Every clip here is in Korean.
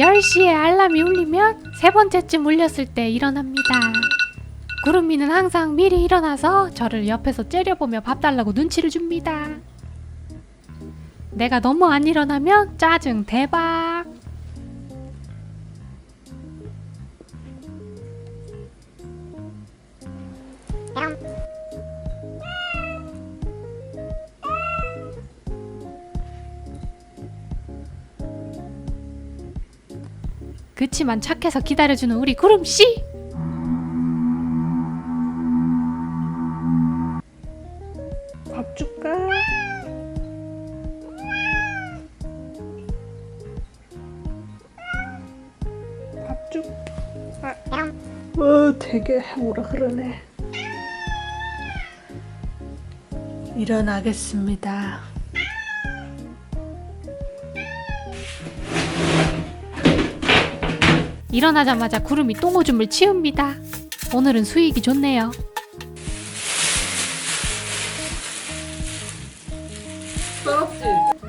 10시에 알람이 울리면 세 번째쯤 울렸을 때 일어납니다. 구름이는 항상 미리 일어나서 저를 옆에서 째려보며 밥 달라고 눈치를 줍니다. 내가 너무 안 일어나면 짜증 대박. 그치만 착해서 기다려주는 우리 구름씨! 밥 줄까? 밥 줄. 아, 어, 되게 뭐라 그러네. 일어나겠습니다. 일어나자마자 구름이 똥오줌을 치웁니다. 오늘은 수익이 좋네요.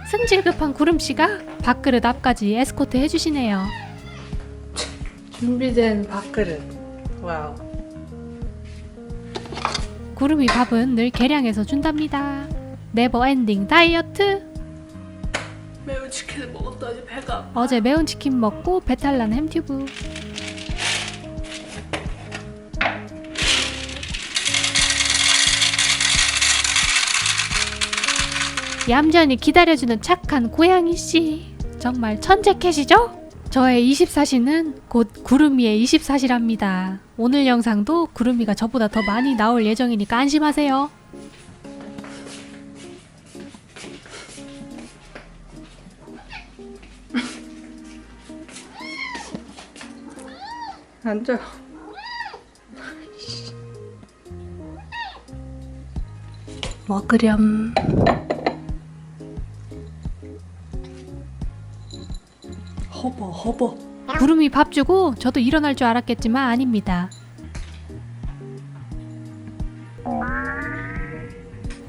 승질 급한 구름씨가 밥그릇 앞까지 에스코트 해주시네요. 준비된 밥그릇. 와우. 구름이 밥은 늘 계량해서 준답니다. 네버 엔딩 다이어트. 매운 치킨을 먹었더니 배가 아파. 어제 매운 치킨 먹고 배탈 난 햄튜브. 얌전히 기다려주는 착한 고양이 씨. 정말 천재 캣이죠? 저의 24시는 곧 구름이의 24시랍니다. 오늘 영상도 구름이가 저보다 더 많이 나올 예정이니까 안심하세요. 앉아. 먹으렴. 허버 허버. 구름이 밥 주고 저도 일어날 줄 알았겠지만 아닙니다.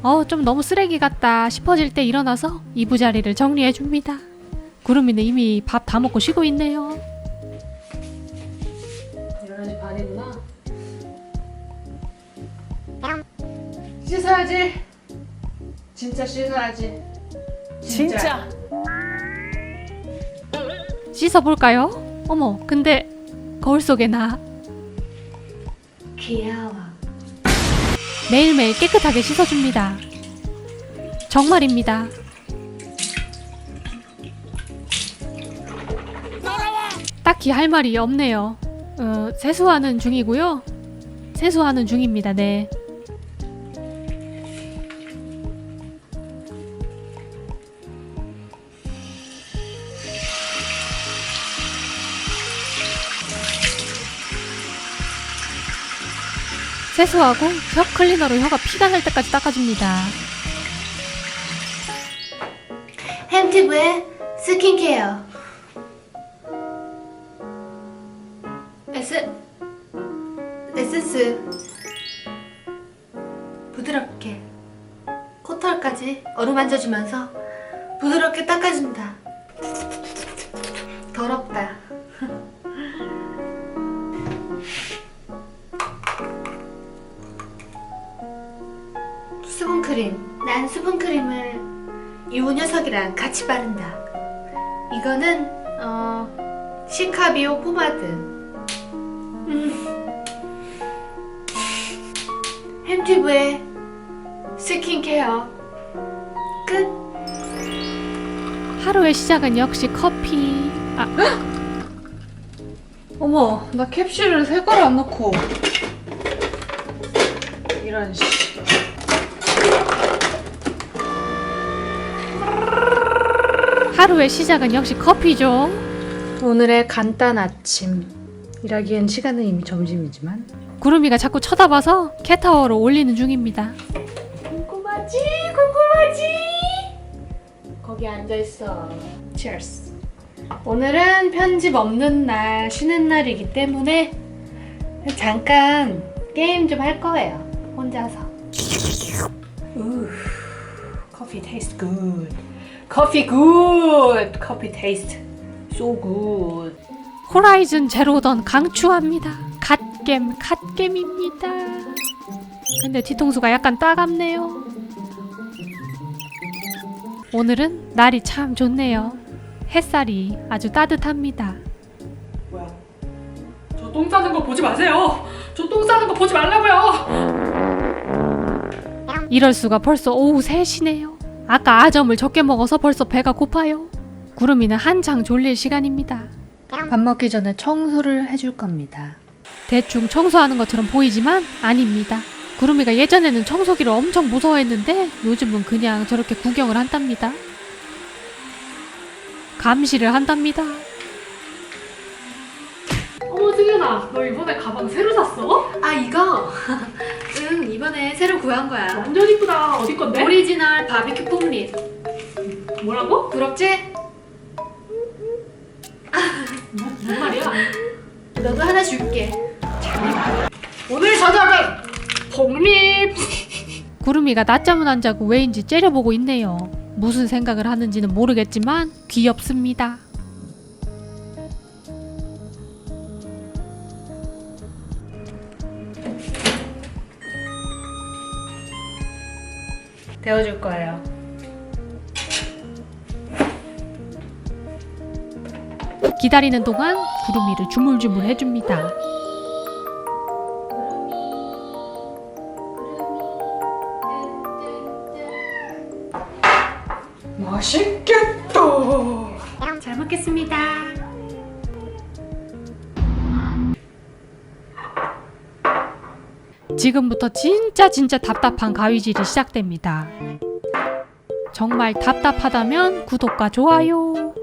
어, 좀 너무 쓰레기 같다 싶어질 때 일어나서 이부자리를 정리해 줍니다. 구름이는 이미 밥 다 먹고 쉬고 있네요. 진짜 씻어야지. 진짜. 씻어볼까요? 어머, 근데 거울 속에 나 귀여워. 매일매일 깨끗하게 씻어줍니다. 정말입니다. 딱히 할 말이 없네요. 어, 세수하는 중이고요. 세수하는 중입니다. 네. 세수하고 혀 클리너로 혀가 피가 날 때까지 닦아줍니다. 햄티브의 스킨케어. 에스 에센스. 부드럽게 코털까지 어루만져주면서 부드럽게 닦아준다. 더럽다 난 수분크림을 이 녀석이랑 같이 바른다. 이거는 어 시카비오 포마드. 음. 햄튜브의 스킨케어 끝. 하루의 시작은 역시 커피. 아, 어머, 나 캡슐을 새걸안 넣고. 이런 씨. 하루의 시작은 역시 커피죠. 오늘의 간단 아침. 일하기엔 시간은 이미 점심이지만. 구름이가 자꾸 쳐다봐서 캣타워로 올리는 중입니다. 궁금하지? 궁금하지? 거기 앉아 있어. Cheers. 오늘은 편집 없는 날, 쉬는 날이기 때문에 잠깐 게임 좀 할 거예요. 혼자서. 우, 커피 테이스트 굿. 커피 굿. 커피 테이스트 굿. 호라이즌 제로던 강추합니다. 갓겜, 갓겜입니다. 근데 뒤통수가 약간 따갑네요. 오늘은 날이 참 좋네요. 햇살이 아주 따뜻합니다. 뭐야? 저 똥 싸는 거 보지 마세요. 저 똥 싸는 거 보지 말라고요. 이럴 수가 벌써 오후 3시네요. 아까 아점을 적게 먹어서 벌써 배가 고파요. 구름이는 한창 졸릴 시간입니다. 밥 먹기 전에 청소를 해줄 겁니다. 대충 청소하는 것처럼 보이지만 아닙니다. 구름이가 예전에는 청소기를 엄청 무서워했는데 요즘은 그냥 저렇게 구경을 한답니다. 감시를 한답니다. 어머 승현아, 너 이번에 가방 새로 샀어? 아 이거 응 이번에 새로 구한 거야. 완전 이쁘다. 어디 건데? 오리지널 바비큐 폼릿. 뭐라고? 부럽지? 무슨 말이야? 너도 하나 줄게. 오늘 저녁은 폭립. 구름이가 낮잠은 안 자고 왜인지 째려보고 있네요. 무슨 생각을 하는지는 모르겠지만 귀엽습니다. 데워줄 거예요. 기다리는 동안 구름이를 주물주물 해줍니다. 맛있겠다. 잘 먹겠습니다. 지금부터 진짜 진짜 답답한 가위질이 시작됩니다. 정말 답답하다면 구독과 좋아요.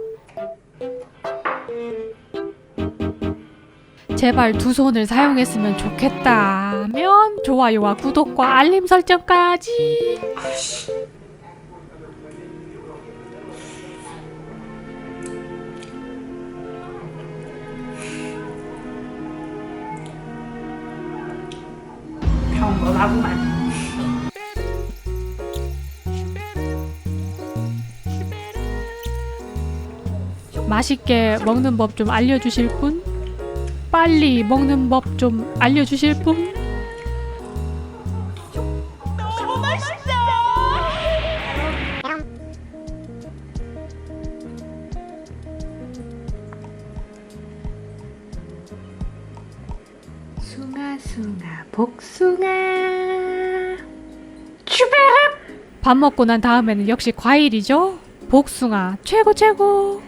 제발 두 손을 사용했으면 좋겠다면 좋아요와 구독과 알림 설정까지. 평범하구만. 맛있게 먹는 법 좀 알려주실 분? 빨리 먹는 법 좀 알려주실 분? 밥 먹고 난 다음에는 역시 과일이죠? 복숭아 최고 최고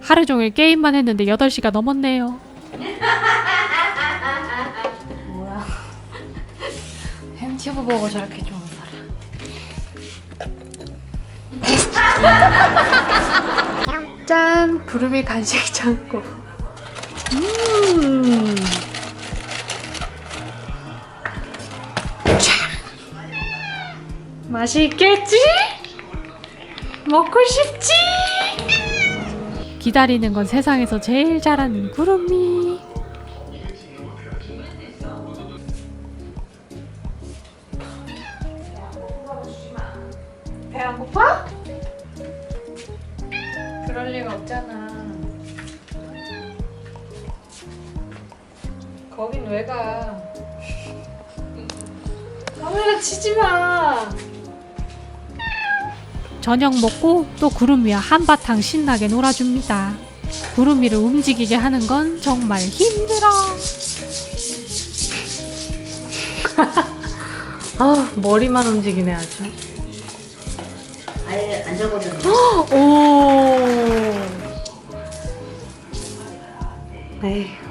하루 종일 게임만 했는데 8시가 넘었네요 뭐야? 햄튜브 보고 저렇게 좋은 사람. 짠! 구름이 간식 창고. 음. 맛있겠지? 먹고 싶지? 기다리는 건 세상에서 제일 잘하는 구름이 배 안 고파? 그럴 리가 없잖아. 거긴 왜 가? 카메라 치지 마. 저녁 먹고 또 구름이와 한바탕 신나게 놀아줍니다 구름이를 움직이게 하는 건 정말 힘들어 아 머리만 움직이네 아주. 아예 앉아보자. 오. 에이.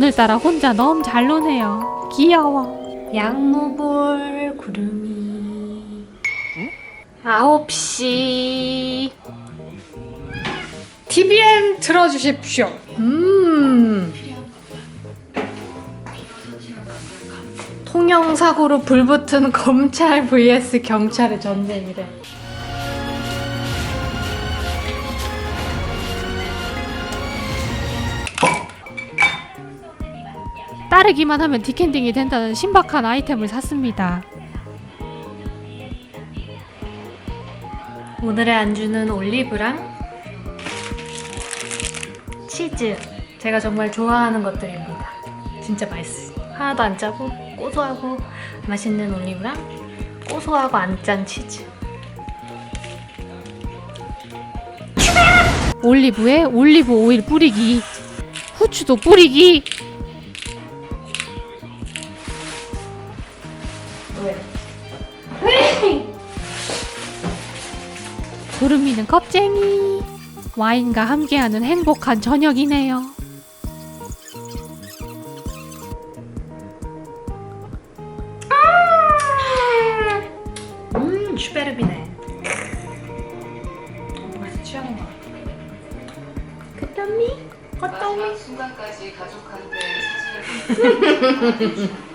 오늘따라 혼자 너무 잘 노네요. 귀여워. 양무볼 구름이 9시 TVN 틀어주십시오 음 통영사고로 불붙은 검찰 vs 경찰의 전쟁이래 따르기만 하면 디캔딩이 된다는 신박한 아이템을 샀습니다. 오늘의 안주는 올리브랑 치즈. 제가 정말 좋아하는 것들입니다. 진짜 맛있어. 하나도 안 짜고 고소하고 맛있는 올리브랑 고소하고 안 짠 치즈. 올리브에 올리브 오일 뿌리기. 후추도 뿌리기. 구름이는 겁쟁이. 와인과 함께하는 행복한 저녁이네요. 음, 슈베르비네. 벌써 취하는 거 같아. 그땀이? 겉땀이? 순간까지 가족한테 사진을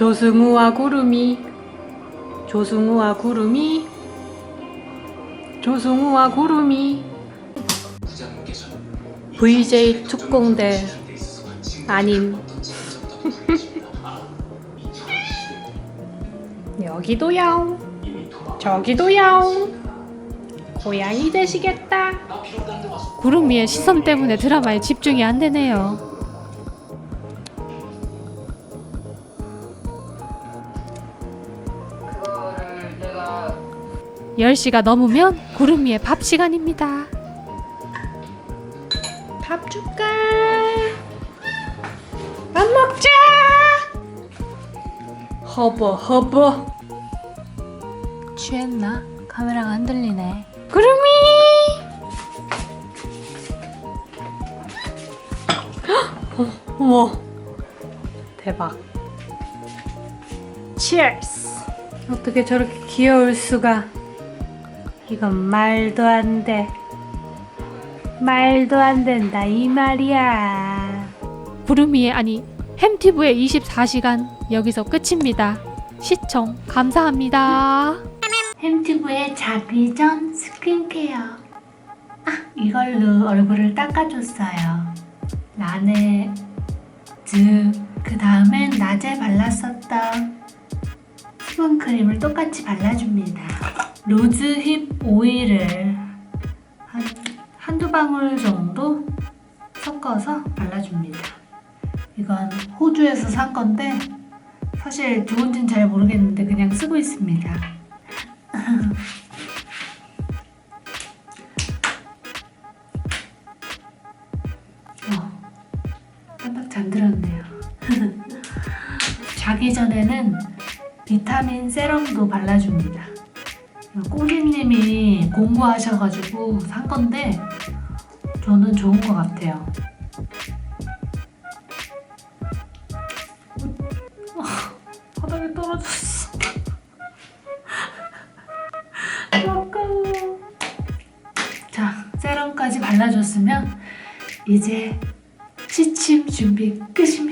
조승우와 구름이 조승우와 구름이 조승우와 구름이. VJ 특공대 아님. 여기도 야옹 저기도 야옹 고양이 되시겠다. 구름이의 시선 때문에 드라마에 집중이 안 되네요. 10시가 넘으면 구름이의 밥 시간입니다. 밥 줄까? 밥 먹자! 허버 허버 취했나? 카메라가 안 들리네. 구름이! 어, 우와 대박 Cheers! 어떻게 저렇게 귀여울 수가 이건 말도 안 돼 말도 안 된다 이 말이야 구름이의 아니 햄티브의 24시간 여기서 끝입니다. 시청 감사합니다. 햄튜브의 자기 전 스킨케어. 아, 이걸로 얼굴을 닦아줬어요. 라네즈. 그 다음엔 낮에 발랐었던 수분크림을 똑같이 발라줍니다. 로즈힙 오일을 한, 한두 방울 정도 섞어서 발라줍니다. 이건 호주에서 산 건데 사실 좋은지는 잘 모르겠는데 그냥 쓰고 있습니다. 어, 깜빡 잠들었네요. 자기 전에는 비타민 세럼도 발라줍니다. 꼬리님이 공부하셔가지고 산 건데 저는 좋은 것 같아요. 어, 바닥에 떨어졌어. 아까워. 자, 세럼까지 발라줬으면 이제 취침 준비 끝입니다.